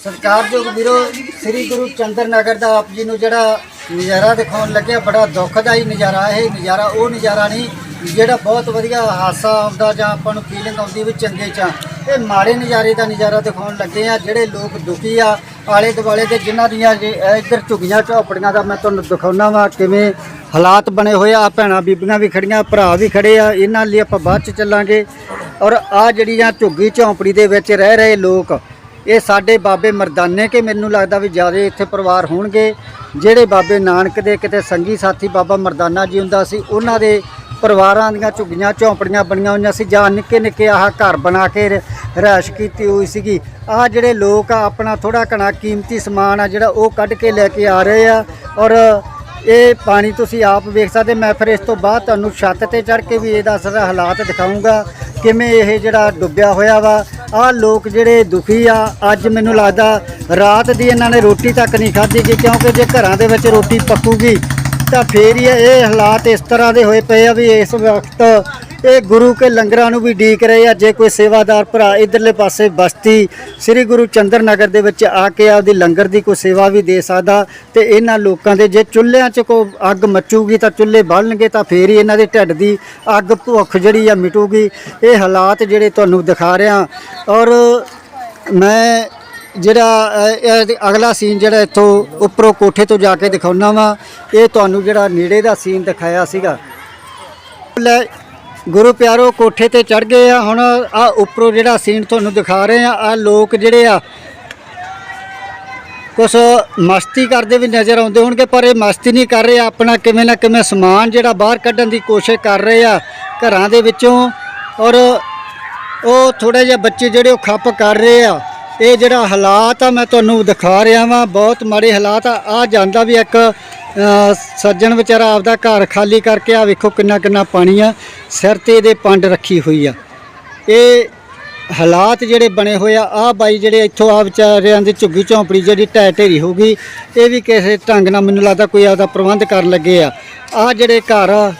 ਸਤਿਕਾਰਯੋਗ ਵੀਰੋ, ਸ੍ਰੀ ਗੁਰੂ ਚੰਦਰ ਨਗਰ ਦਾ ਆਪ ਜੀ ਨੂੰ ਜਿਹੜਾ ਨਜ਼ਾਰਾ ਦਿਖਾਉਣ ਲੱਗਿਆ, ਬੜਾ ਦੁਖਦਾਈ ਨਜ਼ਾਰਾ, ਇਹ ਨਜ਼ਾਰਾ, ਉਹ ਨਜ਼ਾਰਾ ਨਹੀਂ, ਜਿਹੜਾ ਬਹੁਤ ਵਧੀਆ ਹਾਸਾ ਆਉਂਦਾ ਜਾਂ ਆਪਾਂ ਨੂੰ ਫੀਲਿੰਗ ਆਉਂਦੀ ਵੀ ਚੰਗੇ ਚਾ ਇਹ ਮਾੜੇ ਨਜ਼ਾਰੇ ਦਾ ਨਜ਼ਾਰਾ ਦਿਖਾਉਣ ਲੱਗੇ ਆ, ਜਿਹੜੇ ਲੋਕ ਦੁਖੀ ਆ ਆਲੇ ਦੁਆਲੇ ਦੇ ਜਿਨ੍ਹਾਂ ਦੀਆਂ ਜੇ ਇੱਧਰ ਝੁੱਗੀਆਂ, ਝੌਪੜੀਆਂ ਦਾ ਮੈਂ ਤੁਹਾਨੂੰ ਦਿਖਾਉਣਾ ਵਾ, ਕਿਵੇਂ ਹਾਲਾਤ ਬਣੇ ਹੋਏ ਆ, ਭੈਣਾਂ ਬੀਬੀਆਂ ਵੀ ਖੜੀਆਂ, ਭਰਾ ਵੀ ਖੜੇ ਆ, ਇਹਨਾਂ ਲਈ ਆਪਾਂ ਬਾਅਦ ਚ ਚੱਲਾਂਗੇ। ਔਰ ਆ ਜਿਹੜੀਆਂ ਝੁੱਗੀ, ਝੌਂਪੜੀ ਦੇ ਵਿੱਚ ਰਹਿ ਰਹੇ ਲੋਕ ਇਹ ਸਾਡੇ ਬਾਬੇ ਮਰਦਾਨੇ ਕੇ ਮੈਨੂੰ ਲੱਗਦਾ ਵੀ ਜ਼ਿਆਦਾ ਇੱਥੇ ਪਰਿਵਾਰ ਹੋਣਗੇ। ਜਿਹੜੇ ਬਾਬੇ ਨਾਨਕ ਦੇ ਕਿਤੇ ਸੰਗੀ ਸਾਥੀ ਬਾਬਾ ਮਰਦਾਨਾ ਜੀ ਹੁੰਦਾ ਸੀ, ਉਹਨਾਂ ਦੇ ਪਰਿਵਾਰਾਂ ਦੀਆਂ ਝੁੱਗੀਆਂ, ਝੌਂਪੜੀਆਂ ਬਣੀਆਂ ਹੋਈਆਂ ਸੀ, ਜਾਂ ਨਿੱਕੇ ਨਿੱਕੇ ਆਹ ਘਰ ਬਣਾ ਕੇ ਰ- ਰਿਹਾਇਸ਼ ਕੀਤੀ ਹੋਈ ਸੀਗੀ। ਆਹ ਜਿਹੜੇ ਲੋਕ ਆ, ਆਪਣਾ ਥੋੜਾ ਘਣਾ ਕੀਮਤੀ ਸਮਾਨ ਆ ਜਿਹੜਾ ਉਹ ਕੱਢ ਕੇ ਲੈ ਕੇ ਆ ਰਹੇ ਆ। ਔਰ ਇਹ ਪਾਣੀ ਤੁਸੀਂ ਆਪ ਵੇਖ ਸਕਦੇ, ਮੈਂ ਫਿਰ ਇਸ ਤੋਂ ਬਾਅਦ ਤੁਹਾਨੂੰ ਛੱਤ ਤੇ ਚੜ ਕੇ ਵੀ ਇਹਦਾ ਸਾਰਾ ਹਾਲਾਤ ਦਿਖਾਉਂਗਾ ਕਿਵੇਂ ਇਹ ਜਿਹੜਾ ਡੁੱਬਿਆ ਹੋਇਆ ਵਾ। ਆਹ ਲੋਕ ਜਿਹੜੇ ਦੁਖੀ ਆ, ਅੱਜ ਮੈਨੂੰ ਲੱਗਦਾ ਰਾਤ ਦੀ ਇਹਨਾਂ ਨੇ ਰੋਟੀ ਤੱਕ ਨਹੀਂ ਖਾਧੀ ਗੀ, ਕਿਉਂਕਿ ਜੇ ਘਰਾਂ ਦੇ ਵਿੱਚ ਰੋਟੀ ਪੱਕੂਗੀ ਤਾਂ ਫੇਰ ਹੀ ਇਹ ਹਾਲਾਤ ਇਸ ਤਰ੍ਹਾਂ ਦੇ ਹੋਏ ਪਏ ਆ ਵੀ ਇਸ ਵਕਤ ਇਹ ਗੁਰੂ ਕੇ ਲੰਗਰਾਂ ਨੂੰ ਵੀ ਡੀਕ ਰਹੇ ਆ। ਜੇ ਕੋਈ ਸੇਵਾਦਾਰ ਭਰਾ ਇਧਰਲੇ ਪਾਸੇ ਬਸਤੀ ਸ੍ਰੀ ਗੁਰੂ ਚੰਦਰ ਨਗਰ ਦੇ ਵਿੱਚ ਆ ਕੇ ਆਪਦੀ ਲੰਗਰ ਦੀ ਕੋਈ ਸੇਵਾ ਵੀ ਦੇ ਸਕਦਾ ਤੇ ਇਹਨਾਂ ਲੋਕਾਂ ਦੇ ਜੇ ਚੁੱਲ੍ਹਿਆਂ 'ਚ ਕੋ ਅੱਗ ਮੱਚੂਗੀ ਤਾਂ ਚੁੱਲ੍ਹੇ ਬਲਣਗੇ ਤਾਂ ਫੇਰ ਹੀ ਇਹਨਾਂ ਦੇ ਢਿੱਡ ਦੀ ਅੱਗ ਭੁੱਖ ਜਿਹੜੀ ਆ ਮਿਟੂਗੀ। ਇਹ ਹਾਲਾਤ ਜਿਹੜੇ ਤੁਹਾਨੂੰ ਦਿਖਾ ਰਿਹਾ। ਔਰ ਮੈਂ ਜਿਹੜਾ, ਇਹ ਅਗਲਾ ਸੀਨ ਜਿਹੜਾ ਇੱਥੋਂ ਉੱਪਰੋਂ ਕੋਠੇ ਤੋਂ ਜਾ ਕੇ ਦਿਖਾਉਣਾ ਵਾ। ਇਹ ਤੁਹਾਨੂੰ ਜਿਹੜਾ ਨੇੜੇ ਦਾ ਸੀਨ ਦਿਖਾਇਆ ਸੀਗਾ। ਲੈ ਗੁਰੂ ਪਿਆਰੋ, ਕੋਠੇ ਤੇ ਚੜ ਗਏ ਆ। ਹੁਣ ਆ ਉੱਪਰੋਂ ਜਿਹੜਾ ਸੀਨ ਤੁਹਾਨੂੰ ਦਿਖਾ ਰਹੇ ਆ ਆ ਲੋਕ ਜਿਹੜੇ ਆ, ਕੁਛ ਮਸਤੀ ਕਰਦੇ ਵੀ ਨਜ਼ਰ ਆਉਂਦੇ ਹੋਣਗੇ, ਪਰ ਇਹ ਮਸਤੀ ਨਹੀਂ ਕਰ ਰਹੇ, ਆਪਣਾ ਕਿਵੇਂ ਨਾ ਕਿਵੇਂ ਸਮਾਨ ਜਿਹੜਾ ਬਾਹਰ ਕੱਢਣ ਦੀ ਕੋਸ਼ਿਸ਼ ਕਰ ਰਹੇ ਆ ਘਰਾਂ ਦੇ ਵਿੱਚੋਂ। ਔਰ ਉਹ ਥੋੜੇ ਜਿਹਾ ਬੱਚੇ ਜਿਹੜੇ ਉਹ ਖੱਪ ਕਰ ਰਹੇ ਆ। ਇਹ ਜਿਹੜਾ ਹਾਲਾਤ ਆ, ਮੈਂ ਤੁਹਾਨੂੰ ਦਿਖਾ ਰਿਹਾ ਵਾਂ, ਬਹੁਤ ਮਾੜੇ ਹਾਲਾਤ ਆ। ਆ ਜਾਂਦਾ ਵੀ ਇੱਕ ਸੱਜਣ ਵਿਚਾਰਾ ਆਪਦਾ ਘਰ ਖਾਲੀ ਕਰਕੇ ਆ ਵੇਖੋ ਕਿੰਨਾ ਕਿੰਨਾ ਪਾਣੀ ਆ, ਸਿਰ ਤੇ ਇਹਦੇ ਪੰਡ ਰੱਖੀ ਹੋਈ ਆ। ਇਹ ਹਾਲਾਤ ਜਿਹੜੇ ਬਣੇ ਹੋਏ ਆ ਆ ਬਾਈ ਜਿਹੜੇ ਇੱਥੋਂ ਆ ਵਿਚਾਰਿਆਂ ਦੀ ਝੁੱਗੀ ਝੌਂਪੜੀ ਜਿਹੜੀ ਢਹਿ ਢੇਰੀ ਹੋ ਗਈ, ਇਹ ਵੀ ਕਿਸੇ ਢੰਗ ਨਾਲ ਮੈਨੂੰ ਲੱਗਦਾ ਕੋਈ ਆਪਦਾ ਪ੍ਰਬੰਧ ਕਰਨ ਲੱਗੇ ਆ। ਆ ਜਿਹੜੇ ਘਰ ਆ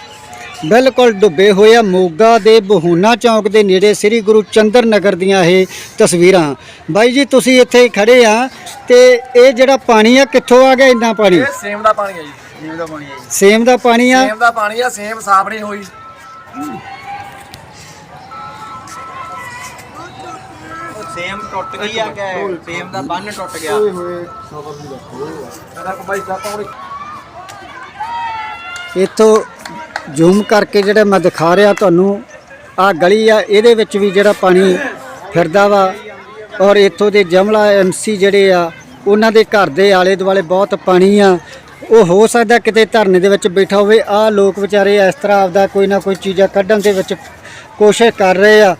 ਬਿਲਕੁਲ ਡੁੱਬੇ ਹੋਏ ਆ। ਮੋਗਾ ਦੇ ਬਹੂਨਾ ਚੌਂਕ ਦੇ ਨੇੜੇ ਸ੍ਰੀ ਗੁਰੂ ਚੰਦਰ ਨਗਰ ਦੀਆਂ ਇਹ ਤਸਵੀਰਾਂ। ਬਾਈ ਜੀ ਤੁਸੀਂ ਇੱਥੇ ਖੜੇ ਆ ਤੇ ਇਹ ਜਿਹੜਾ ਪਾਣੀ ਆ ਕਿੱਥੋਂ ਆ ਗਿਆ ਇੰਨਾ ਪਾਣੀ? ਇਹ ਸੇਮ ਦਾ ਪਾਣੀ ਹੈ ਜੀ। ਸੇਮ ਦਾ ਪਾਣੀ ਹੈ ਜੀ। ਸੇਮ ਦਾ ਪਾਣੀ ਆ? ਸੇਮ ਦਾ ਪਾਣੀ ਆ ਸੇਮ ਸਾਫ਼ ਨਹੀਂ ਹੋਈ। ਸੇਮ ਟੁੱਟ ਗਈ ਆ ਕਿ ਸੇਮ ਦਾ ਬੰਨ ਟੁੱਟ ਗਿਆ? ਸਾਡਾ ਬਾਈ ਸਾਡਾ ਹੁਣ ਇੱਥੋਂ ਜ਼ੂਮ ਕਰਕੇ ਜਿਹੜਾ ਮੈਂ ਦਿਖਾ ਰਿਹਾ ਤੁਹਾਨੂੰ, ਆ ਗਲੀ ਆ, ਇਹਦੇ ਵਿੱਚ ਵੀ ਜਿਹੜਾ ਪਾਣੀ ਫਿਰਦਾ ਵਾ। ਔਰ ਇੱਥੋਂ ਦੇ ਜਮਲਾ ਐਮਸੀ ਜਿਹੜੇ ਆ, ਉਹਨਾਂ ਦੇ ਘਰ ਦੇ ਆਲੇ ਦੁਆਲੇ ਬਹੁਤ ਪਾਣੀ ਆ। ਉਹ ਹੋ ਸਕਦਾ ਕਿਤੇ ਧਰਨੇ ਦੇ ਵਿੱਚ ਬੈਠਾ ਹੋਵੇ। ਆ ਲੋਕ ਵਿਚਾਰੇ ਇਸ ਤਰ੍ਹਾਂ ਆਪਦਾ ਕੋਈ ਨਾ ਕੋਈ ਚੀਜ਼ਾਂ ਕੱਢਣ ਦੇ ਵਿੱਚ ਕੋਸ਼ਿਸ਼ ਕਰ ਰਹੇ ਆ।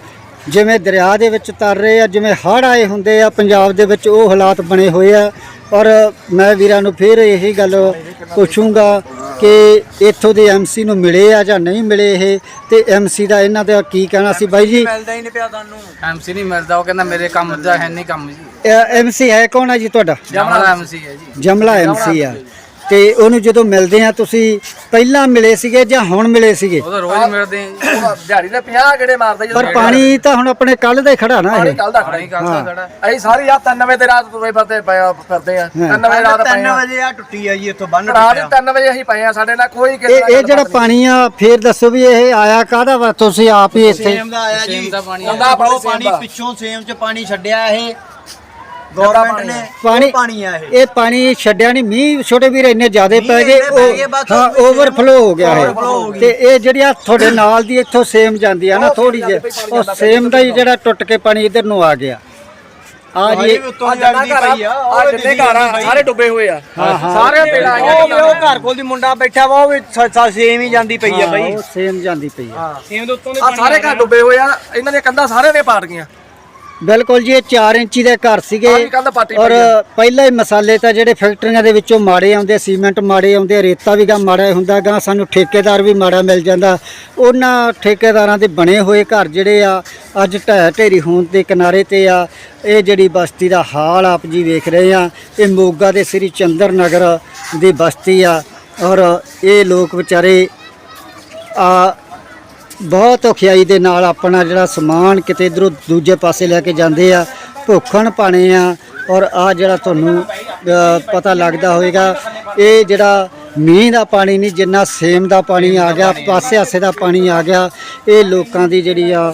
ਜਿਵੇਂ ਦਰਿਆ ਦੇ ਵਿੱਚ ਤਰ ਰਹੇ ਆ, ਜਿਵੇਂ ਹੜ੍ਹ ਆਏ ਹੁੰਦੇ ਆ, ਪੰਜਾਬ ਦੇ ਵਿੱਚ ਉਹ ਹਾਲਾਤ ਬਣੇ ਹੋਏ ਆ। ਔਰ ਮੈਂ ਵੀਰਾਂ ਨੂੰ ਫਿਰ ਇਹੀ ਗੱਲ ਪੁੱਛੂੰਗਾ ਕਿ ਇੱਥੋਂ ਦੇ ਐਮਸੀ ਨੂੰ ਮਿਲੇ ਆ ਜਾਂ ਨਹੀਂ ਮਿਲੇ ਇਹ? ਤੇ ਐਮਸੀ ਦਾ ਇਹਨਾਂ ਦਾ ਕੀ ਕਹਿਣਾ ਸੀ? ਬਾਈ ਜੀ? ਮਿਲਦਾ ਹੀ ਨਹੀਂ ਪਿਆ ਤੁਹਾਨੂੰ। ਐਮਸੀ ਨਹੀਂ ਮਿਲਦਾ ਉਹ ਕਹਿੰਦਾ ਮੇਰੇ ਕੰਮ ਦਾ ਹੈ ਨਹੀਂ ਕੰਮ ਜੀ। ਐਮਸੀ ਹੈ ਕੌਣ ਆ ਜੀ ਤੁਹਾਡਾ? ਜਮਲਾ ਐਮਸੀ ਹੈ ਜੀ। ਜਮਲਾ ਐਮਸੀ ਆ। ਤੇ ਉਹਨੂੰ ਜਦੋਂ ਮਿਲਦੇ ਆ ਤੁਸੀਂ ਪਹਿਲਾਂ ਮਿਲੇ ਸੀਗੇ ਜਾਂ ਹੁਣ ਮਿਲੇ ਸੀਗੇ? ਉਹ ਤਾਂ ਰੋਜ਼ ਮਿਲਦੇ ਆ ਜੀ। ਉਹ ਦਿਹਾੜੀ ਦੇ 50 ਗੇੜੇ ਮਾਰਦਾ ਜੀ ਪਰ ਪਾਣੀ ਤਾਂ ਹੁਣ ਆਪਣੇ ਕੱਲ ਦਾ ਹੀ ਖੜਾ ਨਾ ਇਹ। ਕੱਲ ਦਾ ਖੜਾ ਪਾਣੀ ਕਰਦਾ ਖੜਾ। ਅਸੀਂ ਸਾਰੀ ਰਾਤ 3 ਵਜੇ ਤੇ ਰਾਤ ਤੁਰੇ ਫਿਰਦੇ ਪਏ ਆ- ਫਿਰਦੇ ਆ। 3 ਵਜੇ ਰਾਤ ਪਏ 3 ਆ ਵਜੇ ਆ ਟੁੱਟੀ ਆ ਜੀ ਇੱਥੋਂ ਬੰਨ ਰਾਤ ਟੁੱਟਿਆ। 3 ਵਜੇ ਅਸੀਂ ਪਏ ਆ ਸਾਡੇ ਨਾਲ ਕੋਈ ਕਿਸੇ ਇਹ ਜਿਹੜਾ ਪਾਣੀ ਆ ਫੇਰ ਦੱਸੋ ਵੀ ਇਹ ਆਇਆ ਕਾਹਦਾ ਵਾ? ਤੁਸੀਂ ਆਪ ਹੀ ਇੱਥੇ ਸੇਮ ਦਾ ਆਇਆ ਜੀ। ਸੇਮ ਦਾ ਪਾਣੀ ਦਾ। ਪਿੱਛੋਂ ਸੇਮ ਚ ਪਾਣੀ ਛੱਡਿਆ ਇਹ। ਗਵਰਨਮੈਂਟ ਨੇ ਪਾਣੀ ਪਾਣੀ ਆ ਇਹ। ਇਹ ਪਾਣੀ ਛੱਡਿਆ ਨਹੀਂ ਮੀਂਹ ਛੋਟੇ ਵੀਰ ਇੰਨੇ ਜ਼ਿਆਦੇ ਮੀਂਹ ਪੈ ਗਏ ਇੰਨੇ ਪੈ ਗਏ, ਉਹ ਬਸ ਹਾਂ ਉਹ ਓਵਰਫਲੋ ਹੋ ਗਿਆ overflow ਹੋ ਇਹ ਗਈ। ਤੇ ਇਹ ਜਿਹੜੀਆਂ ਤੁਹਾਡੇ ਨਾਲ ਦੀ ਇੱਥੋਂ ਸੇਮ ਜਾਂਦੀ ਆ ਨਾ ਥੋੜੀ ਜਿਹੀ। ਉਹ ਸੇਮ ਦਾ ਹੀ ਜਿਹੜਾ ਟੁੱਟ ਕੇ ਪਾਣੀ ਇਧਰ ਨੂੰ ਆ ਗਿਆ। ਆ ਜੀ। ਇਹ- ਉੱਤੋਂ ਆ ਜਿੰਨਾ ਘਰ ਆ ਆ ਜਿੰਨੇ ਘਰ ਆ ਸਾਰੇ ਡੁੱਬੇ ਹੋਏ ਆ। ਸਾਰੇ ਪੇੜਾ ਉਹ ਉਹ ਘਰ ਕੋਲ ਦੀ ਮੁੰਡਾ ਬੈਠਾ ਵਾ ਉਹ ਵੀ ਸੇਮ ਹੀ ਜਾਂਦੀ ਪਈ ਆ ਹਾਂ, ਬਈ। ਉਹ ਸੇਮ ਜਾਂਦੀ ਪਈ ਆ। ਸੇਮ ਦੇ ਉੱਤੋਂ ਆ ਸਾਰੇ ਘਰ ਡੁੱਬੇ ਹੋਏ ਆ ਇਹਨਾਂ ਦੀਆਂ ਕੰਧਾਂ ਸਾਰੇ ਨੇ ਪਾਟ ਗਈਆਂ। ਬਿਲਕੁਲ ਜੀ ਇਹ 4 ਇੰਚੀ ਦੇ ਘਰ ਸੀਗੇ ਆਹ ਵੀ ਕੰਧ ਪਾਟੀ ਔਰ ਪਈ ਆ। ਪਹਿਲਾਂ ਹੀ ਮਸਾਲੇ ਤਾਂ ਜਿਹੜੇ ਫੈਕਟਰੀਆਂ ਦੇ ਵਿੱਚੋਂ ਮਾੜੇ ਆਉਂਦੇ ਸੀਮੈਂਟ ਮਾੜੇ ਆਉਂਦੇ ਰੇਤਾ ਵੀ ਗਾ ਮਾੜਾ ਹੁੰਦਾ ਗਾ ਸਾਨੂੰ ਠੇਕੇਦਾਰ ਵੀ ਮਾੜਾ ਮਿਲ ਜਾਂਦਾ ਉਹਨਾਂ ਠੇਕੇਦਾਰਾਂ ਦੇ ਬਣੇ ਹੋਏ ਘਰ ਜਿਹੜੇ ਆ ਅੱਜ ਢਹਿ ਢੇਰੀ ਹੋਣ ਦੇ ਕਿਨਾਰੇ ਤੇ ਆ ਇਹ ਜਿਹੜੀ ਬਸਤੀ ਦਾ ਹਾਲ ਆਪ ਜੀ ਵੇਖ ਰਹੇ ਆ ਇਹ ਮੋਗਾ ਦੇ ਸ੍ਰੀ ਚੰਦਰ ਨਗਰ ਦੀ ਬਸਤੀ ਆ ਔਰ ਇਹ ਲੋਕ ਵਿਚਾਰੇ ਆ ਬਹੁਤ ਔਖਿਆਈ ਦੇ ਨਾਲ ਆਪਣਾ ਜਿਹੜਾ ਸਮਾਨ ਕਿਤੇ ਇਧਰੋਂ ਦੂਜੇ ਪਾਸੇ ਲੈ ਕੇ ਜਾਂਦੇ ਆ, ਭੁੱਖਣ ਪਾਣੇ ਆ, ਔਰ ਆ ਜਿਹੜਾ ਤੁਹਾਨੂੰ ਪਤਾ ਲੱਗਦਾ ਹੋਵੇਗਾ, ਇਹ ਜਿਹੜਾ ਮੀਂਹ ਦਾ ਪਾਣੀ ਨਹੀਂ, ਜਿੰਨਾ ਸੇਮ ਦਾ ਪਾਣੀ ਆ ਗਿਆ, ਪਾਸੇ ਆਸੇ ਦਾ ਪਾਣੀ ਆ ਗਿਆ, ਇਹ ਲੋਕਾਂ ਦੀ ਜਿਹੜੀ ਆ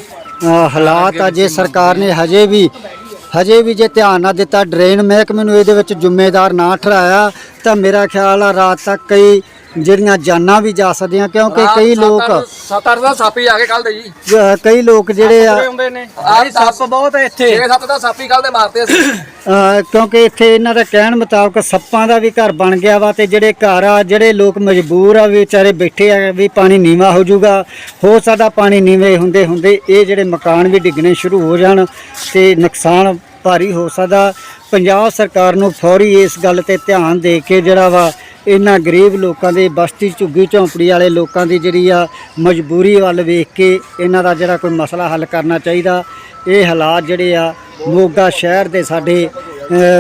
ਹਾਲਾਤ ਆ ਜੇ ਸਰਕਾਰ ਨੇ ਹਜੇ ਵੀ ਹਜੇ ਵੀ ਜੇ ਧਿਆਨ ਨਾ ਦਿੱਤਾ, ਡਰੇਨ ਮਹਿਕਮੇ ਨੂੰ ਇਹਦੇ ਵਿੱਚ ਜ਼ਿੰਮੇਦਾਰ ਨਾ ਠਹਿਰਾਇਆ, ਤਾਂ ਮੇਰਾ ਖਿਆਲ ਆ ਰਾਤ ਤੱਕ ਕਈ ਜਿਹੜੀਆਂ ਜਾਨਾਂ ਵੀ ਜਾ ਸਕਦੀਆਂ ਕਿਉਂਕਿ ਕਈ ਲੋਕ ਸੱਤ ਅੱਠ ਦਾ ਸਾਪੀ ਆ ਗਏ ਕੱਲ ਦੇ ਜੀ। ਕਈ ਲੋਕ ਜਿਹੜੇ ਆ ਹੁੰਦੇ ਨੇ। ਆਹ ਸੱਪ ਬਹੁਤ ਇੱਥੇ। 6-7 ਦਾ ਸਾਪੀ ਕੱਲ ਦੇ ਮਾਰਤੇ ਅਸੀਂ ਕਿਉਂਕਿ ਇੱਥੇ ਇਹਨਾਂ ਦਾ ਕਹਿਣ ਮੁਤਾਬਕ ਸੱਪਾਂ ਦਾ ਵੀ ਘਰ ਬਣ ਗਿਆ ਵਾ ਤੇ ਜਿਹੜੇ ਘਰ ਆ ਜਿਹੜੇ ਲੋਕ ਮਜਬੂਰ ਆ ਵੀ ਵਿਚਾਰੇ ਬੈਠੇ ਆ ਵੀ ਪਾਣੀ ਨੀਵਾ ਹੋ ਜਾਊਗਾ। ਹੋ ਸਕਦਾ ਪਾਣੀ ਨੀਵੇਂ ਹੁੰਦੇ ਹੁੰਦੇ ਇਹ ਜਿਹੜੇ ਮਕਾਨ ਵੀ ਡਿੱਗਣੇ ਸ਼ੁਰੂ ਹੋ ਜਾਣ ਤੇ ਨੁਕਸਾਨ ਭਾਰੀ ਹੋ ਸਕਦਾ। ਪੰਜਾਬ ਸਰਕਾਰ ਨੂੰ ਫੌਰੀ ਇਸ ਗੱਲ ਤੇ ਧਿਆਨ ਦੇ ਕੇ ਜਿਹੜਾ ਵਾ ਇਹਨਾਂ ਗਰੀਬ ਲੋਕਾਂ ਦੇ ਬਸਤੀ ਝੁੱਗੀ ਝੌਂਪੜੀ ਵਾਲੇ ਲੋਕਾਂ ਦੀ ਜਿਹੜੀ ਆ ਮਜਬੂਰੀ ਵੱਲ ਵੇਖ ਕੇ ਇਹਨਾਂ ਦਾ ਜਿਹੜਾ ਕੋਈ ਮਸਲਾ ਹੱਲ ਕਰਨਾ ਚਾਹੀਦਾ। ਇਹ ਹਾਲਾਤ ਜਿਹੜੇ ਆ ਮੋਗਾ ਸ਼ਹਿਰ ਦੇ ਸਾਡੇ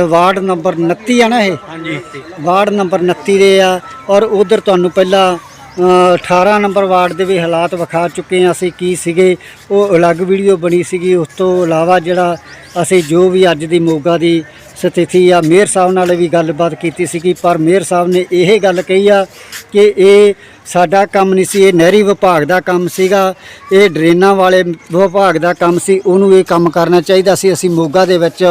ਵਾਰਡ ਨੰਬਰ 29 ਆ ਨਾ ਇਹ? ਹਾਂਜੀ। ਵਾਰਡ ਨੰਬਰ 29 ਦੇ ਆ। ਔਰ ਉਧਰ ਤੁਹਾਨੂੰ ਪਹਿਲਾਂ 18 ਨੰਬਰ ਵਾਰਡ ਦੇ ਵੀ ਹਾਲਾਤ ਵਿਖਾ ਚੁੱਕੇ ਹਾਂ ਅਸੀਂ ਕੀ ਸੀਗੇ। ਉਹ ਅਲੱਗ ਵੀਡੀਓ ਬਣੀ ਸੀਗੀ। ਉਸ ਤੋਂ ਇਲਾਵਾ ਜਿਹੜਾ ਅਸੀਂ ਜੋ ਵੀ ਅੱਜ ਦੀ ਮੋਗਾ ਦੀ ਸਥਿਤੀ ਆ। ਮੇਅਰ ਸਾਹਿਬ ਨਾਲ ਵੀ ਗੱਲਬਾਤ ਕੀਤੀ ਸੀਗੀ ਪਰ ਮੇਅਰ ਸਾਹਿਬ ਨੇ ਇਹ ਗੱਲ ਕਹੀ ਆ ਕਿ ਇਹ ਸਾਡਾ ਕੰਮ ਨਹੀਂ ਸੀ ਇਹ ਨਹਿਰੀ ਵਿਭਾਗ ਦਾ ਕੰਮ ਸੀਗਾ ਇਹ ਡਰੇਨਾਂ ਵਾਲੇ ਵਿਭਾਗ ਦਾ ਕੰਮ ਸੀ ਉਹਨੂੰ ਇਹ ਕੰਮ ਕਰਨਾ ਚਾਹੀਦਾ ਸੀ। ਅਸੀਂ ਮੋਗਾ ਦੇ ਵਿੱਚ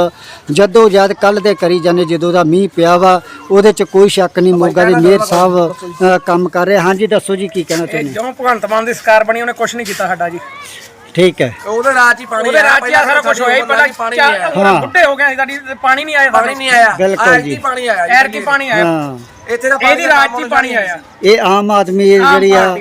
ਜਦੋਂ ਜਦ ਕੱਲ ਦੇ ਕਰੀ ਜਾਂਦੇ ਜਦੋਂ ਦਾ ਮੀਂਹ ਪਿਆ ਵਾ ਉਹਦੇ 'ਚ ਕੋਈ ਸ਼ੱਕ ਨਹੀਂ ਮੋਗਾ ਦੇ ਮੇਅਰ ਸਾਹਿਬ ਕੰਮ ਕਰ ਰਹੇ। ਹਾਂਜੀ ਦੱਸੋ ਜੀ ਕੀ ਕਹਿਣਾ ਚਾਹੁੰਦੇ ਜਦੋਂ ਭਗਵੰਤ ਮਾਨ ਦੀ ਸਰਕਾਰ ਬਣੀ ਉਹਨੇ ਕੁਝ ਨਹੀਂ ਕੀਤਾ ਸਾਡਾ ਜੀ। ਠੀਕ ਹੈ। ਉਹਦੇ ਰਾਜ ਹੀ ਪਾਣੀ ਉਹਦੇ ਰਾਜ 'ਚ ਆ ਸਾਰਾ ਕੁਝ ਹੋਇਆ ਹੀ ਪਹਿਲਾਂ ਪਾਣੀ ਨਹੀਂ ਆਇਆ। ਬੁੱਢੇ ਹੋ ਗਏ ਸਾਡੀ ਪਾਣੀ ਨਹੀਂ ਆਇਆ ਪਾਣੀ ਨਹੀਂ ਆਇਆ। ਬਿਲਕੁਲ ਜੀ। ਪਾਣੀ ਆਇਆ ਐਰ ਕੀ ਪਾਣੀ ਆਇਆ। ਹਾਂ। ਇੱਥੇ ਦਾ ਇਹਦੀ ਰਾਜ 'ਚ ਹੀ ਪਾਣੀ ਆਇਆ। ਇਹ ਆਮ ਆਦਮੀ ਜਿਹੜੀ ਆ।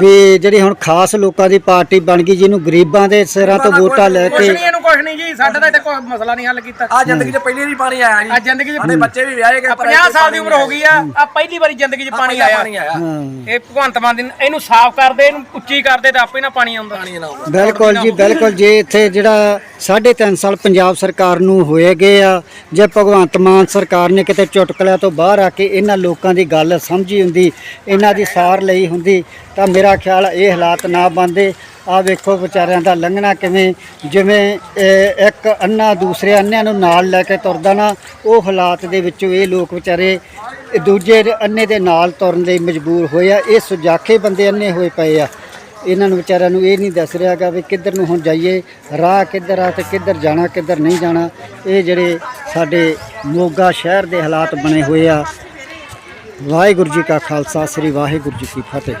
ਵੀ ਜਿਹੜੀ ਹੁਣ ਖਾਸ ਲੋਕਾਂ ਦੀ ਪਾਰਟੀ ਬਣ ਗਈ ਜਿਹਨੂੰ ਗਰੀਬਾਂ ਦੇ ਸਿਰਾਂ ਤੋਂ ਵੋਟਾਂ ਲੈ ਕੇ ਨਹੀਂ ਇਹਨੂੰ ਨਹੀਂ ਜੀ। ਸਾਡਾ ਤਾਂ ਇੱਥੇ ਕੋਈ ਮਸਲਾ ਨਹੀਂ ਹੱਲ ਕੀਤਾ। ਆ ਜ਼ਿੰਦਗੀ 'ਚ ਪਹਿਲੀ ਵਾਰੀ ਪਾਣੀ ਆਇਆ ਜੀ। ਆ ਜ਼ਿੰਦਗੀ 'ਚ ਸਾਡੇ ਬੱਚੇ ਵੀ ਵਿਆਹੇ ਗਏ ਪਰ 50 ਸਾਲ ਦੀ ਉਮਰ ਹੋ ਗਈ ਆ। ਆ ਪਹਿਲੀ ਵਾਰੀ ਜ਼ਿੰਦਗੀ 'ਚ ਪਾਣੀ ਆਇਆ। ਪਾਣੀ ਆਇਆ। ਹਾਂ। ਇਹ ਭਗਵੰਤ ਮਾਨ ਦੀ ਇਹਨੂੰ ਸਾਫ਼ ਕਰਦੇ ਇਹਨੂੰ ਉੱਚੀ ਕਰਦੇ ਤਾਂ ਆਪੇ ਨਾ ਪਾਣੀ ਆਉਂਦਾ। ਪਾਣੀ ਨਾ ਆਉਂਦਾ। ਬਿਲਕੁਲ ਜੀ ਬਿਲਕੁਲ ਜੇ। ਇੱਥੇ ਜਿਹੜਾ 3.5 ਸਾਲ ਪੰਜਾਬ ਸਰਕਾਰ ਨੂੰ ਹੋਏ ਗਏ ਆ ਜੇ ਭਗਵੰਤ ਮਾਨ ਸਰਕਾਰ ਨੇ ਕਿਤੇ ਚੁਟਕਲਿਆਂ ਤੋਂ ਬਾਹਰ ਆ ਕੇ ਇਹਨਾਂ ਲੋਕਾਂ ਦੀ ਗੱਲ ਸਮਝੀ ਹੁੰਦੀ, ਇਹਨਾਂ ਦੀ ਸਾਰ ਲਈ ਹੁੰਦੀ, ਤਾਂ ਮੇਰਾ ਖਿਆਲ ਇਹ ਹਾਲਾਤ ਨਾ ਬਣਦੇ। ਆ ਵੇਖੋ ਵਿਚਾਰਿਆਂ ਦਾ ਲੰਘਣਾ ਕਿਵੇਂ, ਜਿਵੇਂ ਇੱਕ ਅੰਨਾ ਦੂਸਰੇ ਅੰਨਿਆਂ ਨੂੰ ਨਾਲ ਲੈ ਕੇ ਤੁਰਦਾ ਨਾ, ਉਹ ਹਾਲਾਤ ਦੇ ਵਿੱਚੋਂ ਇਹ ਲੋਕ ਵਿਚਾਰੇ ਦੂਜੇ ਦੇ ਅੰਨੇ ਦੇ ਨਾਲ ਤੁਰਨ ਲਈ ਮਜਬੂਰ ਹੋਏ ਆ, ਇਹ ਸੁਜਾਖੇ ਬੰਦੇ ਅੰਨੇ ਹੋਏ ਪਏ ਆ। ਇਹਨਾਂ ਨੂੰ ਵਿਚਾਰਿਆਂ ਨੂੰ ਇਹ ਨਹੀਂ ਦੱਸ ਰਿਹਾਗਾ ਵੀ ਕਿੱਧਰ ਨੂੰ ਹੁਣ ਜਾਈਏ, ਰਾਹ ਕਿੱਧਰ ਆ ਤੇ ਕਿੱਧਰ ਜਾਣਾ, ਕਿੱਧਰ ਨਹੀਂ ਜਾਣਾ। ਇਹ ਜਿਹੜੇ ਸਾਡੇ ਮੋਗਾ ਸ਼ਹਿਰ ਦੇ ਹਾਲਾਤ ਬਣੇ ਹੋਏ ਆ ਵਾਹਿਗੁਰੂ ਜੀ ਕਾ ਖਾਲਸਾ ਸ੍ਰੀ ਵਾਹਿਗੁਰੂ ਜੀ ਕੀ ਫਤਿਹ।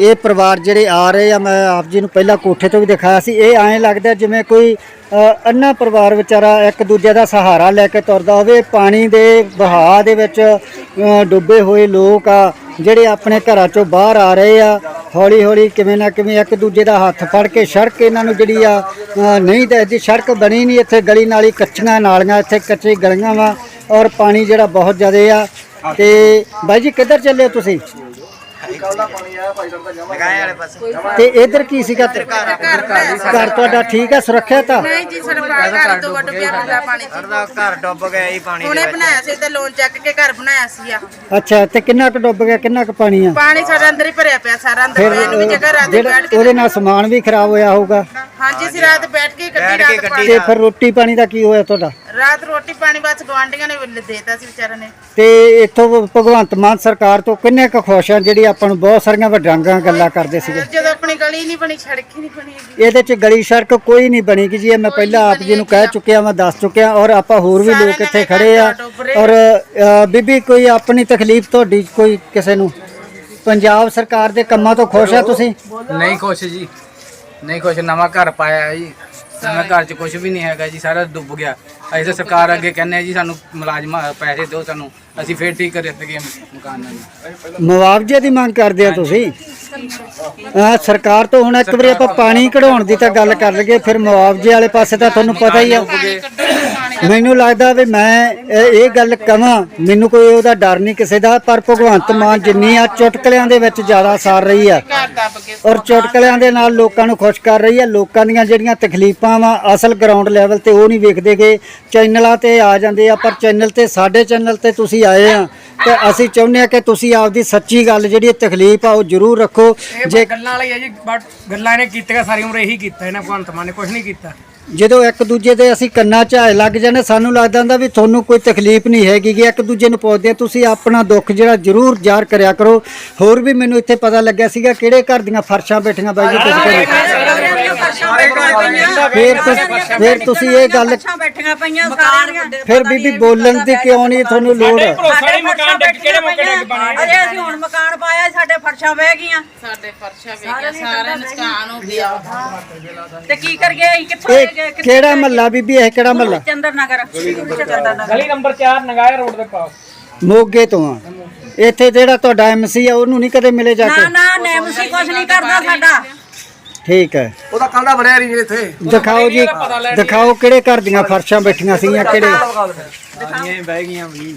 ਇਹ ਪਰਿਵਾਰ ਜਿਹੜੇ ਆ ਰਹੇ ਆ ਮੈਂ ਆਪ ਜੀ ਨੂੰ ਪਹਿਲਾਂ ਕੋਠੇ ਤੋਂ ਵੀ ਦਿਖਾਇਆ ਸੀ। ਇਹ ਐਂ ਲੱਗਦਾ ਜਿਵੇਂ ਕੋਈ ਅ, ਅੰਨਾ ਪਰਿਵਾਰ ਵਿਚਾਰਾ ਇੱਕ ਦੂਜੇ ਦਾ ਸਹਾਰਾ ਲੈ ਕੇ ਤੁਰਦਾ ਹੋਵੇ। ਪਾਣੀ ਦੇ ਵਹਾਅ ਦੇ ਵਿੱਚ ਡੁੱਬੇ ਹੋਏ ਲੋਕ ਆ ਜਿਹੜੇ ਆਪਣੇ ਘਰਾਂ ਚੋਂ ਬਾਹਰ ਆ ਰਹੇ ਆ। ਹੌਲੀ ਹੌਲੀ ਕਿਵੇਂ ਨਾ ਕਿਵੇਂ ਇੱਕ ਦੂਜੇ ਦਾ ਹੱਥ ਫੜ ਕੇ ਸੜਕ ਇਹਨਾਂ ਨੂੰ ਜਿਹੜੀ ਆ ਅ, ਨਹੀਂ ਦੱਸਦੀ ਸੜਕ ਬਣੀ ਨਹੀਂ ਇੱਥੇ ਗਲੀ ਨਾਲੀ ਕੱਚੀਆਂ ਨਾਲੀਆਂ ਇੱਥੇ ਕੱਚੇ ਗਲੀਆਂ ਵਾ। ਔਰ ਪਾਣੀ ਜਿਹੜਾ ਬਹੁਤ ਜ਼ਿਆਦਾ ਆ। ਤੇ ਬਾਈ ਜੀ ਕਿੱਧਰ ਚੱਲੇ ਹੋ ਤੁਸੀਂ? ਲਗਾਏ ਵਾਲੇ ਪਾਸੇ। ਤੇ ਇਧਰ ਕੀ ਸੀਗਾ? ਘਰ ਤੁਹਾਡਾ ਠੀਕ ਹੈ ਸੁਰੱਖਿਅਤ ਆ? ਨਹੀਂ ਜੀ ਸਾਡਾ ਘਰ ਤੋਂ ਵੱਡ ਪਿਆ ਪੀਲਾ ਪਾਣੀ ਚ ਸਾਡਾ ਘਰ ਡੁੱਬ ਗਿਆ ਜੀ ਪਾਣੀ ਹੁਣੇ ਬਣਾਇਆ ਸੀ ਤੇ ਲੋਨ ਚੱਕ ਕੇ ਘਰ ਬਣਾਇਆ ਸੀ ਆ। ਅੱਛਾ ਤੇ ਕਿੰਨਾ ਕੁ ਡੁੱਬ ਗਿਆ ਕਿੰਨਾ ਕੁ ਪਾਣੀ ਆ? ਪਾਣੀ ਸਾਡਾ ਅੰਦਰ ਹੀ ਭਰਿਆ ਪਿਆ ਸਾਰਾ ਅੰਦਰ ਫਿਰ ਨੂੰ ਵੀ ਜਗ੍ਹਾ ਰਾਤ ਜਿਹੜਾ ਬੈਠ ਕੇ ਉਹਦੇ ਨਾਲ ਸਮਾਨ ਵੀ ਖਰਾਬ ਹੋਇਆ ਹੋਊਗਾ। ਹਾਂਜੀ ਅਸੀਂ ਰਾਤ ਬੈਠ ਕੇ ਕੱਢੀ ਬੈਠ ਕੇ ਰਾਤ ਕੱਢੀ ਪਾਣੀ ਤੇ ਫਿਰ ਰੋਟੀ ਪਾਣੀ ਦਾ ਕੀ ਹੋਇਆ ਤੁਹਾਡਾ? ਰਾਤ ਰੋਟੀ ਪਾਣੀ ਬਸ ਗਵਾਂਢੀਆਂ ਨੇ ਦੇਤਾ ਸੀ ਵਿਚਾਰਿਆਂ ਨੇ। ਤੇ ਇੱਥੋਂ ਭਗਵੰਤ ਮਾਨ ਸਰਕਾਰ ਤੋਂ ਕਿੰਨੇ ਕੁ ਖੁਸ਼ ਆ ਜਿਹੜੀ ਆਪਾਂ ਨੂੰ ਬਹੁਤ ਸਾਰੀਆਂ ਵੱਡਾਂਗਾਂ ਗੱਲਾਂ ਕਰਦੇ ਸੀਗੇ। ਜਦੋਂ ਆਪਣੀ ਗਲੀ ਨਹੀਂ ਬਣੀ ਸੜਕ ਹੀ ਨਹੀਂ ਬਣੀ ਹੈਗੀ। ਇਹਦੇ ਚ ਗਲੀ ਸੜਕ ਕੋਈ ਨਹੀਂ ਬਣੇਗੀ ਜੀ ਇਹ ਮੈਂ ਪਹਿਲਾਂ ਆਪ ਜੀ ਨੂੰ ਕਹਿ ਚੁੱਕਿਆ ਮੈਂ ਦੱਸ ਚੁੱਕਿਆ ਔਰ ਆਪਾਂ ਹੋਰ ਵੀ ਲੋਕ ਇੱਥੇ ਖੜੇ ਆ ਔਰ ਅ, ਬੀਬੀ ਕੋਈ ਆਪਣੀ ਤਕਲੀਫ ਤੁਹਾਡੀ ਕੋਈ ਕਿਸੇ ਨੂੰ? ਪੰਜਾਬ ਸਰਕਾਰ ਦੇ ਕੰਮਾਂ ਤੋਂ ਖੁਸ਼ ਆ ਤੁਸੀਂ? ਨਹੀਂ ਖੁਸ਼ ਜੀ। ਨਹੀਂ ਖੁਸ਼ ਨਵਾਂ ਘਰ ਪਾਇਆ ਜੀ। ਨਵੇਂ ਘਰ 'ਚ ਕੁਝ ਵੀ ਨਹੀਂ ਹੈਗਾ ਜੀ ਸਾਰਾ ਡੁੱਬ ਗਿਆ। ਅਸੀਂ ਤਾਂ ਸਰਕਾਰ ਅੱਗੇ ਕਹਿੰਦੇ ਆ ਜੀ ਸਾਨੂੰ ਮੁਲਾਜ਼ਮਾਂ ਪੈਸੇ ਦਿਓ ਸਾਨੂੰ। ਅਸੀਂ ਫੇਰ ਠੀਕ ਕਰ ਦਿੱਤੇ ਮਕਾਨ ਨੂੰ। ਮੁਆਵਜ਼ੇ ਦੀ ਮੰਗ ਕਰਦੇ ਆ ਤੁਸੀਂ? ਅਹ ਸਰਕਾਰ ਤੋਂ ਹੁਣ ਇੱਕ ਵਾਰੀ ਆਪਾਂ ਪਾਣੀ ਕਢਾਉਣ ਦੀ ਤਾਂ ਗੱਲ ਕਰ ਲਈਏ ਫਿਰ ਮੁਆਵਜ਼ੇ ਵਾਲੇ ਪਾਸੇ ਤਾਂ ਤੁਹਾਨੂੰ ਪਤਾ ਹੀ ਆ। ਮੈਨੂੰ ਲੱਗਦਾ ਵੀ ਮੈਂ ਇਹ ਇਹ ਗੱਲ ਕਵਾਂ ਮੈਨੂੰ ਕੋਈ ਉਹਦਾ ਡਰ ਨਹੀਂ ਕਿਸੇ ਦਾ ਪਰ ਭਗਵੰਤ ਮਾਨ ਜਿੰਨੀ ਆ ਚੁਟਕਲਿਆਂ ਦੇ ਵਿੱਚ ਜ਼ਿਆਦਾ ਸਾਰ ਰਹੀ ਆ। ਔਰ ਚੁਟਕਲਿਆਂ ਦੇ ਨਾਲ ਲੋਕਾਂ ਨੂੰ ਖੁਸ਼ ਕਰ ਰਹੀ ਆ ਲੋਕਾਂ ਦੀਆਂ ਜਿਹੜੀਆਂ ਤਕਲੀਫਾਂ ਵਾ ਅਸਲ ਗਰਾਊਂਡ ਲੈਵਲ ਤੇ ਉਹ ਨਹੀਂ ਵੇਖਦੇਗੇ ਚੈਨਲਾਂ ਤੇ ਆ ਜਾਂਦੇ ਆ ਪਰ ਚੈਨਲ ਤੇ ਸਾਡੇ ਚੈਨਲ ਤੇ ਤੁਸੀਂ ਆਏ ਆ। ਤੇ ਅਸੀਂ ਚਾਹੁੰਦੇ ਆ ਕਿ ਤੁਸੀਂ ਆਪਦੀ ਸੱਚੀ ਗੱਲ ਜਿਹੜੀ ਤਕਲੀਫ ਆ ਉਹ ਜ਼ਰੂਰ ਰੱਖੋ। ਜੇ ਗੱਲਾਂ ਵਾਲੀ ਹੈ ਜੀ ਬਟ ਗੱਲਾਂ ਇਹਨੇ ਕੀਤੀਆਂ ਸਾਰੀ ਉਮਰ ਇਹੀ ਕੀਤਾ ਇਹਨਾਂ ਭਗਵੰਤ ਮਾਨ ਨੇ ਕੁਝ ਨਹੀਂ ਕੀਤਾ। ਜਦੋਂ ਇੱਕ ਦੂਜੇ ਦੇ ਅਸੀਂ ਕੰਨਾਂ 'ਚ ਲੱਗ ਜਾਂਦੇ ਸਾਨੂੰ ਲੱਗਦਾ ਹੁੰਦਾ ਵੀ ਤੁਹਾਨੂੰ ਕੋਈ ਤਕਲੀਫ ਨਹੀਂ ਹੈਗੀ ਗੀ ਇੱਕ ਦੂਜੇ ਨੂੰ ਪੁੱਛਦੇ ਆ ਤੁਸੀਂ ਆਪਣਾ ਦੁੱਖ ਜਿਹੜਾ ਜ਼ਰੂਰ ਜ਼ਾਹਰ ਕਰਿਆ ਕਰੋ ਹੋਰ ਵੀ ਮੈਨੂੰ ਇੱਥੇ ਪਤਾ ਲੱਗਿਆ ਸੀਗਾ ਕਿਹੜੇ ਘਰ ਦੀਆਂ ਫਰਸ਼ਾਂ ਬੈਠੀਆਂ ਬਾਈ ਜੀ ਤੁਸੀਂ ਘਰੇ। ਫਿਰ ਤੁਸ- ਫਿਰ ਤੁਸੀਂ ਇਹ ਗੱਲ ਬੈਠੀਆਂ ਪਈਆਂ ਸਾਰੀਆਂ ਫਿਰ ਬੀਬੀ ਬੋਲਣ ਦੀ ਕਿਉਂ ਨਹੀਂ ਤੁਹਾਨੂੰ ਲੋੜ? ਭਰੋਸਾ ਨਹੀਂ ਮਕਾਨ ਡਿੱਗ ਕਿਹੜੇ ਮੌਕੇ ਡਿੱਗ ਪਾਣੇ ਅਜੇ ਅਸੀਂ ਹੁਣ ਮਕਾਨ ਪਾਇਆ ਸਾਡੇ ਫਰਸ਼ਾਂ ਬਹਿ ਗਈਆਂ। ਸਾਡੇ ਫਰਸ਼ਾ ਵੇਖਿਆ ਸਾਰਾ ਨੁਕਸਾਨ ਹੋ ਗਿਆ। ਤੇ ਕੀ ਅਸੀਂ ਕਿੱਥੋਂ ਇਹ ਲੈ ਗਏ ਕਿੱਥੇ ਕਿਹੜਾ ਮਹੱਲਾ ਬੀਬੀ ਇਹ ਕਿਹੜਾ ਮਹੱਲਾ? ਚੰਦਰ ਨਗਰ ਚੰਦਰ ਨਗਰ। ਗਲੀ ਨੰਬਰ 4 ਨਗਾਇਆ ਰੋਡ ਦੇ ਪਾਸ। ਮੋਗੇ ਤੋਂ ਆ। ਇੱਥੇ ਜਿਹੜਾ ਤੁਹਾਡਾ ਐਮਸੀ ਆ ਉਹਨੂੰ ਨਹੀਂ ਕਦੇ ਮਿਲੇ ਜਾ ਨਾ ਕੇ ਨਾ ਨੈਮਸੀ ਕੁਛ ਨਹੀਂ ਕਰਦਾ ਸਾਡਾ। ਠੀਕ ਹੈ। ਉਹਦਾ ਕਾਂਡਾ ਬਣਿਆ ਨਹੀਂ ਇੱਥੇ। ਦਿਖਾਓ ਜੀ ਦਿਖਾਓ ਕਿਹੜੇ ਘਰ ਦੀਆਂ ਫਰਸ਼ਾਂ ਬੈਠੀਆਂ ਸੀਗੀਆਂ ਕਿਹੜੇ? ਸਾਰੀਆਂ ਬਹਿ ਗਈਆਂ ਵੀ।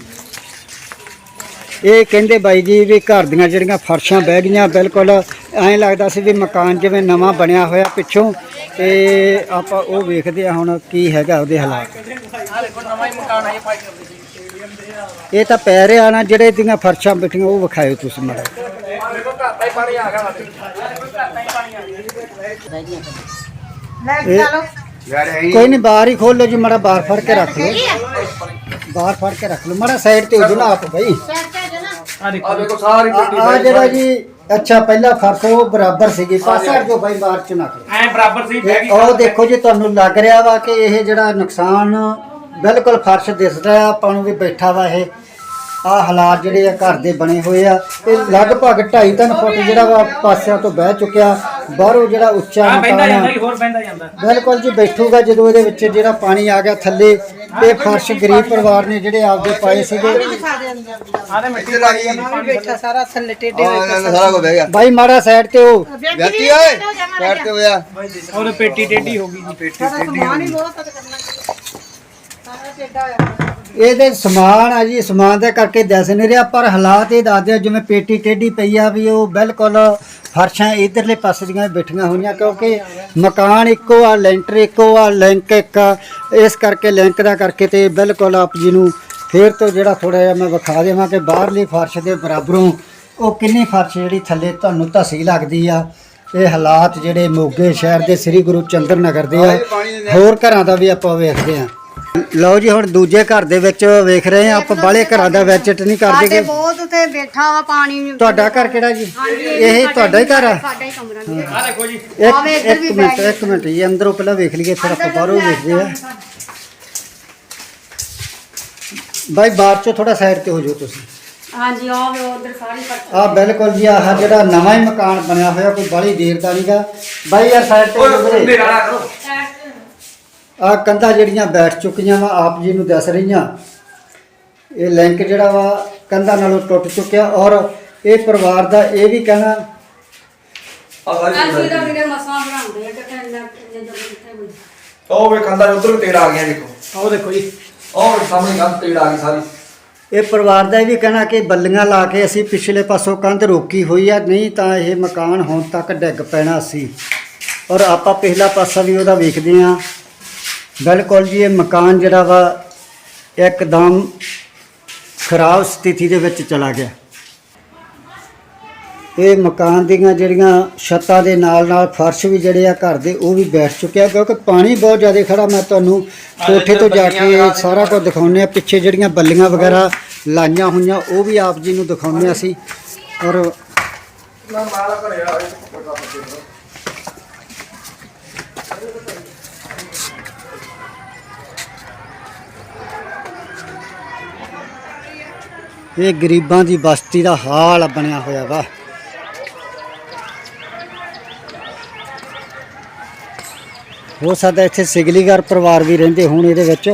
ਇਹ ਕਹਿੰਦੇ ਬਾਈ ਜੀ ਵੀ ਘਰ ਦੀਆਂ ਜਿਹੜੀਆਂ ਫਰਸ਼ਾਂ ਬਹਿ ਗਈਆਂ ਬਿਲਕੁਲ ਐਂ ਲੱਗਦਾ ਸੀ ਵੀ ਮਕਾਨ ਜਿਵੇਂ ਨਵਾਂ ਬਣਿਆ ਹੋਇਆ ਪਿੱਛੋਂ। ਤੇ ਆਪਾਂ ਉਹ ਵੇਖਦੇ ਆ ਹੁਣ ਕੀ ਹੈਗਾ ਉਹਦੇ ਹਾਲਾਤ। ਇਹ ਤਾਂ ਪੈ ਰਿਹਾ ਨਾ ਜਿਹੜੇ ਦੀਆਂ ਫਰਸ਼ਾਂ ਬੈਠੀਆਂ ਉਹ ਵਿਖਾਇਓ ਤੁਸੀਂ ਮਾੜਾ ਇਹ- ਕੋਈ ਨਹੀਂ ਬਾਹਰ ਹੀ ਖੋਲ ਲਓ ਜੀ ਮਾੜਾ ਬਾਹਰ ਫੜ ਕੇ ਰੱਖ ਲਓ। ਬਾਹਰ ਫੜ ਕੇ ਰੱਖ ਲਓ। ਮਾੜਾ ਸਾਈਡ ਤੇ ਹੋ ਜਾਓ ਨਾ ਆਪ ਬਈ। ਆ ਦੇਖੋ ਸਾਰੀ ਆ ਜਿਹੜਾ ਜੀ ਅੱਛਾ ਪਹਿਲਾ ਫਰਸ਼ ਉਹ ਬਰਾਬਰ ਸੀਗੀ। ਪਾਸਾ ਜੋ ਬਾਈ ਬਾਹਰ ਚ ਨਾ ਕਰੋ। ਐ ਬਰਾਬਰ ਸੀ ਗਈ ਉਹ ਦੇਖੋ ਜੀ ਤੁਹਾਨੂੰ ਲੱਗ ਰਿਹਾ ਵਾ ਕਿ ਇਹ ਜਿਹੜਾ ਨੁਕਸਾਨ ਬਿਲਕੁਲ ਫਰਸ਼ ਦਿਸਦਾ ਆ ਆਪਾਂ ਨੂੰ ਵੀ ਬੈਠਾ ਵਾ ਇਹ। ਆ ਹਾਲਾਤ ਜਿਹੜੇ ਆ ਘਰ ਦੇ ਬਣੇ ਹੋਏ ਆ। ਇਹ ਲਗਭਗ 2.5 3 ਫੁੱਟ ਜਿਹੜਾ ਵਾ ਪਾਸਿਆਂ ਤੋਂ ਬਹਿ ਚੁੱਕਿਆ। ਬਾਹਰੋਂ ਜਿਹੜਾ ਉੱਚਾ ਆ ਬੈਂਦਾ ਮਕਾਨ ਜਾਂਦਾ ਆ ਹੀ ਹੋਰ ਬੈਂਦਾ ਜਾਂਦਾ। ਬਿਲਕੁਲ ਜੀ ਬੈਠੂਗਾ ਜਦੋਂ ਇਹਦੇ ਵਿੱਚ ਜਿਹੜਾ ਪਾਣੀ ਆ ਗਿਆ ਥੱਲੇ ਇਹ ਫਰਸ਼ ਗਰੀਬ ਪਰਿਵਾਰ ਨੇ ਜਿਹੜੇ ਆਪਦੇ ਪਾਏ ਸੀਗੇ। ਆਦੇ ਮਿੱਟੀ ਲੱਗੀ ਜਾਂਦੀ ਸਾਰਾ ਕੁਝ ਬਹਿ ਗਿਆ। ਬਾਈ ਮਾੜਾ ਸਾਈਡ ਤੇ ਉਹ। ਵਿਅਕਤੀ ਓਏ ਬੈਠ ਕੇ ਹੋਇਆ ਉਹਦੇ ਪੇਟੀ ਟੇਢੀ ਹੋ ਗਈ ਜੀ। ਇਹਦੇ ਸਮਾਨ ਆ ਜੀ ਸਮਾਨ ਦੇ ਕਰਕੇ ਦੱਸ ਨਹੀਂ ਰਿਹਾ ਪਰ ਹਾਲਾਤ ਇਹ ਦੱਸਦੇ ਆ ਜਿਵੇਂ ਪੇਟੀ ਟੇਢੀ ਪਈ ਆ ਵੀ ਉਹ ਬਿਲਕੁਲ ਫਰਸ਼ਾਂ ਇਧਰਲੇ ਪਾਸੇ ਦੀਆਂ ਬੈਠੀਆਂ ਹੋਈਆਂ ਕਿਉਂਕਿ ਮਕਾਨ ਇੱਕੋ ਆ ਲੈਂਟਰ ਇੱਕੋ ਆ ਲਿੰਕ ਇੱਕ ਆ ਇਸ ਕਰਕੇ ਲਿੰਕ ਦਾ ਕਰਕੇ ਤੇ ਬਿਲਕੁਲ ਆਪ ਜੀ ਨੂੰ ਫੇਰ ਤੋਂ ਜਿਹੜਾ ਥੋੜਾ ਜਿਹਾ ਮੈਂ ਵਿਖਾ ਦੇਵਾਂ ਕਿ ਬਾਹਰਲੀ ਫਰਸ਼ ਦੇ ਬਰਾਬਰੋਂ ਉਹ ਕਿੰਨੀ ਫਰਸ਼ ਜਿਹੜੀ ਥੱਲੇ ਤੁਹਾਨੂੰ ਧਸੀ ਲੱਗਦੀ ਆ ਇਹ ਹਾਲਾਤ ਜਿਹੜੇ ਮੋਗੇ ਸ਼ਹਿਰ ਦੇ ਸ੍ਰੀ ਗੁਰੂ ਚੰਦਰ ਨਗਰ ਦੇ ਆ ਹੋਰ ਘਰਾਂ ਦਾ ਵੀ ਆਪਾਂ ਵੇਖਦੇ ਆ। ਲਓ ਜੀ ਹੁਣ ਦੂਜੇ ਘਰ ਦੇ ਵਿੱਚ ਵੇਖ ਰਹੇ ਆ ਆਪਾਂ ਬਾਲੇ ਘਰਾਂ ਦਾ ਵਿਜ਼ਿਟ ਨਹੀਂ ਕਰਦੇ ਸਾਡੇ। ਬਹੁਤ ਉੱਥੇ ਬੈਠਾ ਵਾ ਪਾਣੀ। ਤੁਹਾਡਾ ਘਰ ਕਿਹੜਾ ਜੀ? ਇਹ ਤੁਹਾਡਾ ਹੀ ਘਰ ਆ? ਸਾਡਾ ਹੀ ਕਮਰਾ ਨਹੀਂ ਆ ਦੇਖੋ ਜੀ। ਇੱਕ ਆਵੇ ਇੱਧਰ ਇੱਕ ਵੀ ਮਿੰਟ ਬੈਠ ਇੱਕ ਮਿੰਟ ਜੀ ਅੰਦਰੋਂ ਪਹਿਲਾਂ ਵੇਖ ਲਈਏ ਫਿਰ ਆਪਾਂ ਬਾਹਰੋਂ ਵੇਖਦੇ ਆ ਬਾਈ ਬਾਹਰ ਚੋਂ ਥੋੜਾ ਸਾਈਡ ਤੇ ਹੋ ਜਾਓ ਤੁਸੀਂ। ਹਾਂਜੀ ਆਹ ਵੇ ਉਧਰ ਸਾਰੀ ਪੱਟ ਆ ਬਿਲਕੁਲ ਜੀ ਆਹ ਜਿਹੜਾ ਨਵਾਂ ਹੀ ਮਕਾਨ ਬਣਿਆ ਹੋਇਆ ਕੋਈ ਬੜੀ ਦੇਰ ਦਾ ਨਹੀਂਗਾ ਬਾਈ ਯਾਰ ਸਾਈਡ ਤੇ ਹੋ ਜਾਓ ਵੀਰੇ। ਕਰੋ। ਆ ਕੰਧਾਂ ਜਿਹੜੀਆਂ ਬੈਠ ਚੁੱਕੀਆਂ ਵਾ ਆਪ ਜੀ ਨੂੰ ਦੱਸ ਰਹੀਆਂ। ਇਹ ਲਿੰਕ ਜਿਹੜਾ ਵਾ ਕੰਧਾਂ ਨਾਲੋਂ ਟੁੱਟ ਚੁੱਕਿਆ ਔਰ ਇਹ ਪਰਿਵਾਰ ਦਾ ਇਹ ਵੀ ਕਹਿਣਾ ਆ ਸਾਰੀ ਦਾ ਵੀਰੇ ਮਸਾਂ ਬਣਾਉਂਦੇ ਆ ਕਿ ਇੰਨਾ ਜਦੋਂ ਕਿੱਥੇ ਹੋਈ ਉਹ ਵੇ ਖਾਂਦਾ ਉਧਰ ਵੀ ਤੇੜ ਆ ਗਿਆ ਦੇਖੋ। ਉਹ ਦੇਖੋ ਜੀ। ਉਹ ਸਾਹਮਣੇ ਕੰਧ ਤੇੜ ਆ ਗਈ ਸਾਰੀ। ਇਹ ਪਰਿਵਾਰ ਦਾ ਇਹ ਵੀ ਕਹਿਣਾ ਕਿ ਬੱਲੀਆਂ ਲਾ ਕੇ ਅਸੀਂ ਪਿਛਲੇ ਪਾਸੋਂ ਕੰਧ ਰੋਕੀ ਹੋਈ ਆ ਨਹੀਂ ਤਾਂ ਇਹ ਮਕਾਨ ਹੁਣ ਤੱਕ ਡਿੱਗ ਪੈਣਾ ਸੀ। ਔਰ ਆਪਾਂ ਪਹਿਲਾ ਪਾਸਾ ਵੀ ਉਹਦਾ ਵੇਖਦੇ ਆ ਬਿਲਕੁਲ ਜੀ, ਇਹ ਮਕਾਨ ਜਿਹੜਾ ਵਾ ਇੱਕਦਮ ਖਰਾਬ ਸਥਿਤੀ ਦੇ ਵਿੱਚ ਚਲਾ ਗਿਆ। ਇਹ ਮਕਾਨ ਦੀਆਂ ਜਿਹੜੀਆਂ ਛੱਤਾਂ ਦੇ ਨਾਲ ਨਾਲ ਫਰਸ਼ ਵੀ ਜਿਹੜੇ ਆ ਘਰ ਦੇ, ਉਹ ਵੀ ਬੈਠ ਚੁੱਕਿਆ, ਕਿਉਂਕਿ ਪਾਣੀ ਬਹੁਤ ਜ਼ਿਆਦਾ ਖੜਾ। ਮੈਂ ਤੁਹਾਨੂੰ ਕੋਠੇ ਤੋਂ ਜਾ ਕੇ ਸਾਰਾ ਕੁਝ ਦਿਖਾਉਂਦੇ ਆ, ਪਿੱਛੇ ਜਿਹੜੀਆਂ ਬੱਲੀਆਂ ਵਗੈਰਾ ਲਾਈਆਂ ਹੋਈਆਂ, ਉਹ ਵੀ ਆਪ ਜੀ ਨੂੰ ਦਿਖਾਉਂਦੇ ਆ ਅਸੀਂ। ਔਰ ਇਹ ਗਰੀਬਾਂ ਦੀ ਬਸਤੀ ਦਾ ਹਾਲ ਬਣਿਆ ਹੋਇਆ ਵਾ। ਹੋ ਸਕਦਾ ਇੱਥੇ ਸਿਗਲੀਗਰ ਪਰਿਵਾਰ ਵੀ ਰਹਿੰਦੇ ਹੋਣ ਇਹਦੇ ਵਿੱਚ।